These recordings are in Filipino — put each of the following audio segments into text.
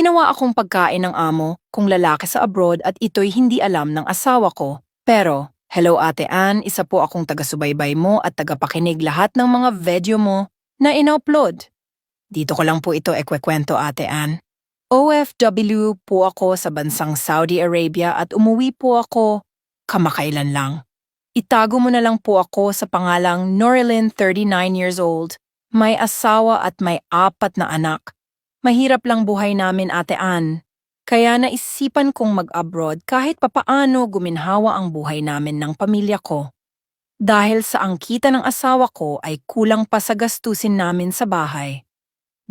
Ginawa akong pagkain ng amo kung lalaki sa abroad at ito'y hindi alam ng asawa ko. Pero, hello Ate Ann, isa po akong taga-subaybay mo at tagapakinig lahat ng mga video mo na in-upload. Dito ko lang po ito ekwekwento Ate Ann. OFW po ako sa bansang Saudi Arabia at umuwi po ako kamakailan lang. Itago mo na lang po ako sa pangalang Norilyn, 39 years old. May asawa at may apat na anak. Mahirap lang buhay namin, Ate Ann. Kaya naisipan kong mag-abroad kahit papaano guminhawa ang buhay namin ng pamilya ko. Dahil sa angkita ng asawa ko ay kulang pa sa gastusin namin sa bahay.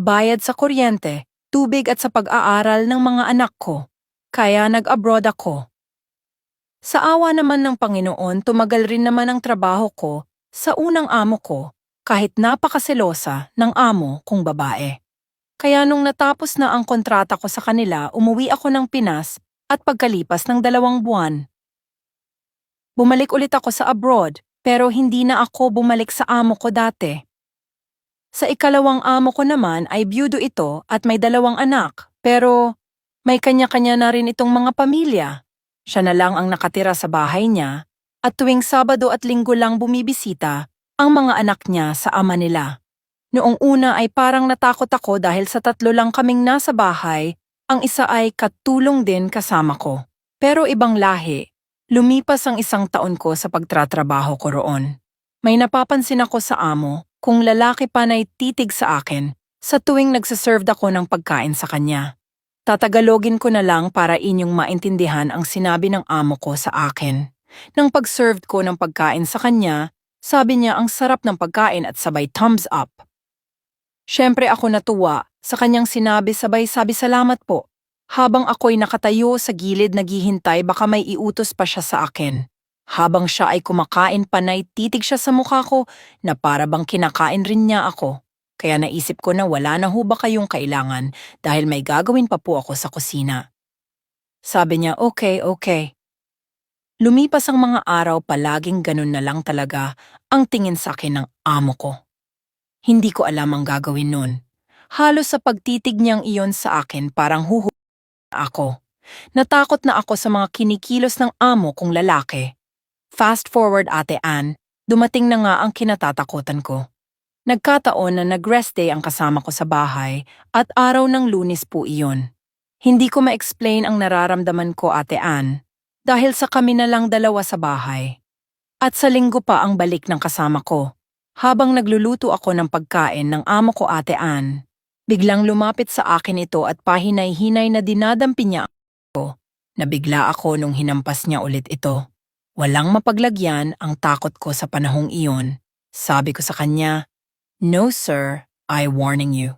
Bayad sa kuryente, tubig at sa pag-aaral ng mga anak ko. Kaya nag-abroad ako. Sa awa naman ng Panginoon, tumagal rin naman ang trabaho ko sa unang amo ko kahit napakaselosa ng amo kong babae. Kaya nung natapos na ang kontrata ko sa kanila, umuwi ako ng Pinas at pagkalipas ng dalawang buwan. Bumalik ulit ako sa abroad pero hindi na ako bumalik sa amo ko dati. Sa ikalawang amo ko naman ay byudo ito at may dalawang anak pero may kanya-kanya na rin itong mga pamilya. Siya na lang ang nakatira sa bahay niya at tuwing Sabado at Linggo lang bumibisita ang mga anak niya sa ama nila. Noong una ay parang natakot ako dahil sa tatlo lang kaming nasa bahay, ang isa ay katulong din kasama ko. Pero ibang lahi, lumipas ang isang taon ko sa pagtratrabaho ko roon. May napapansin ako sa amo kung lalaki pa na titig sa akin sa tuwing nagsaserved ako ng pagkain sa kanya. Tatagalogin ko na lang para inyong maintindihan ang sinabi ng amo ko sa akin. Nang pag-served ko ng pagkain sa kanya, sabi niya ang sarap ng pagkain at sabay thumbs up. Siyempre ako natuwa sa kanyang sinabi sabay sabi salamat po. Habang ako'y nakatayo sa gilid naghihintay baka may iutos pa siya sa akin. Habang siya ay kumakain panay titig siya sa mukha ko na para bang kinakain rin niya ako. Kaya naisip ko na wala na ho ba kayong kailangan dahil may gagawin pa po ako sa kusina. Sabi niya, okay, okay. Lumipas ang mga araw palaging ganun na lang talaga ang tingin sa akin ng amo ko. Hindi ko alam ang gagawin nun. Halos sa pagtitig niyang iyon sa akin parang huhu ako. Natakot na ako sa mga kinikilos ng amo kong lalaki. Fast forward ate Ann, dumating na nga ang kinatatakutan ko. Nagkataon na nag-rest day ang kasama ko sa bahay at araw ng lunis po iyon. Hindi ko ma-explain ang nararamdaman ko ate Ann dahil sa kami na lang dalawa sa bahay. At sa linggo pa ang balik ng kasama ko. Habang nagluluto ako ng pagkain ng amo ko ate Ann, biglang lumapit sa akin ito at pahinay-hinay na dinadampi niya ako. Nabigla ako nung hinampas niya ulit ito. Walang mapaglagyan ang takot ko sa panahong iyon. Sabi ko sa kanya, No sir, I warning you.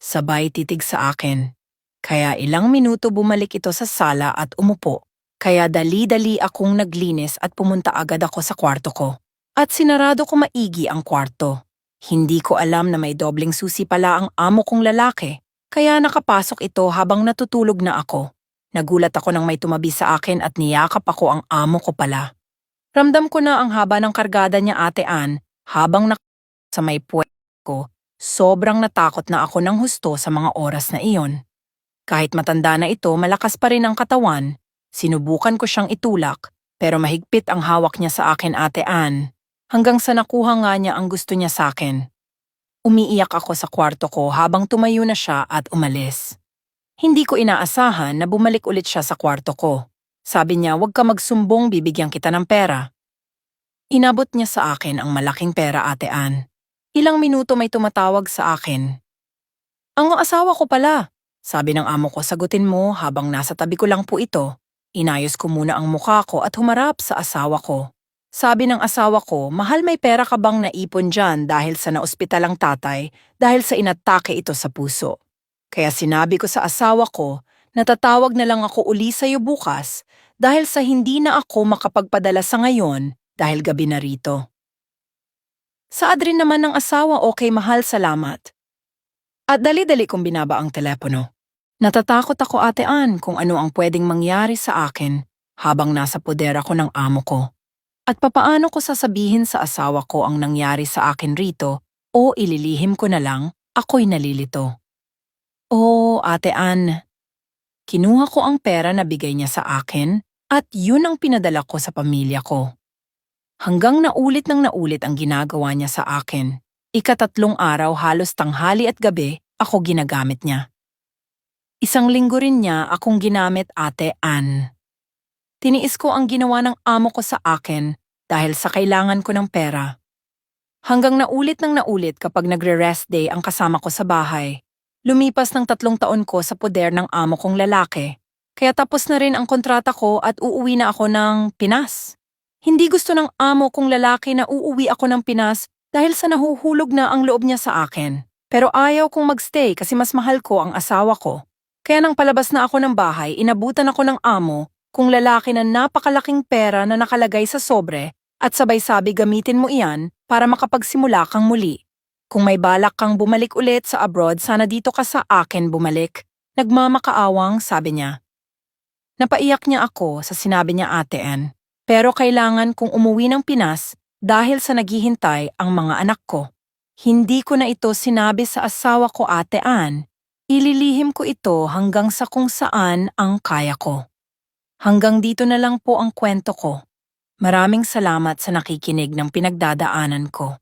Sabay titig sa akin. Kaya ilang minuto bumalik ito sa sala at umupo. Kaya dali-dali akong naglinis at pumunta agad ako sa kwarto ko. At sinarado ko maigi ang kwarto. Hindi ko alam na may dobling susi pala ang amo kong lalaki, kaya nakapasok ito habang natutulog na ako. Nagulat ako nang may tumabi sa akin at niyakap ako ang amo ko pala. Ramdam ko na ang haba ng kargada niya ate Ann habang nak sa may puwet ko. Sobrang natakot na ako ng husto sa mga oras na iyon. Kahit matanda na ito, malakas pa rin ang katawan. Sinubukan ko siyang itulak, pero mahigpit ang hawak niya sa akin ate Ann hanggang sa nakuha nga niya ang gusto niya sa akin. Umiiyak ako sa kwarto ko habang tumayo na siya at umalis. Hindi ko inaasahan na bumalik ulit siya sa kwarto ko. Sabi niya, huwag ka magsumbong, bibigyan kita ng pera. Inabot niya sa akin ang malaking pera, Ate Ann. Ilang minuto may tumatawag sa akin. Ang asawa ko pala, sabi ng amo ko, sagutin mo habang nasa tabi ko lang po ito. Inayos ko muna ang mukha ko at humarap sa asawa ko. Sabi ng asawa ko, mahal may pera ka bang naipon dyan dahil sa naospital ang tatay dahil sa inatake ito sa puso. Kaya sinabi ko sa asawa ko, natatawag na lang ako uli sa'yo bukas dahil sa hindi na ako makapagpadala sa ngayon dahil gabi na rito. Sa adrin naman ng asawa, okay mahal, salamat. At dali-dali kong binaba ang telepono. Natatakot ako ate Ann kung ano ang pwedeng mangyari sa akin habang nasa poder ako ng amo ko. At papaano ko sasabihin sa asawa ko ang nangyari sa akin rito o ililihim ko na lang ako'y nalilito. Oh, Ate Ann, Kinuha ko ang pera na bigay niya sa akin at yun ang pinadala ko sa pamilya ko. Hanggang naulit ng naulit ang ginagawa niya sa akin. Ikatatlong araw halos tanghali at gabi ako ginagamit niya. Isang linggo rin niya akong ginamit ate Ann. Tiniis ko ang ginawa ng amo ko sa akin dahil sa kailangan ko ng pera. Hanggang naulit ng naulit kapag nagre-rest day ang kasama ko sa bahay. Lumipas ng tatlong taon ko sa poder ng amo kong lalaki. Kaya tapos na rin ang kontrata ko at uuwi na ako ng Pinas. Hindi gusto ng amo kong lalaki na uuwi ako ng Pinas dahil sa nahuhulog na ang loob niya sa akin. Pero ayaw kong magstay kasi mas mahal ko ang asawa ko. Kaya nang palabas na ako ng bahay, inabutan ako ng amo kung lalaki na napakalaking pera na nakalagay sa sobre at sabay sabi gamitin mo iyan para makapagsimula kang muli. Kung may balak kang bumalik ulit sa abroad, sana dito ka sa akin bumalik. Nagmamakaawang, sabi niya. Napaiyak niya ako sa sinabi niya ate Ann, pero kailangan kong umuwi ng Pinas dahil sa naghihintay ang mga anak ko. Hindi ko na ito sinabi sa asawa ko ate Ann. Ililihim ko ito hanggang sa kung saan ang kaya ko. Hanggang dito na lang po ang kwento ko. Maraming salamat sa nakikinig ng pinagdadaanan ko.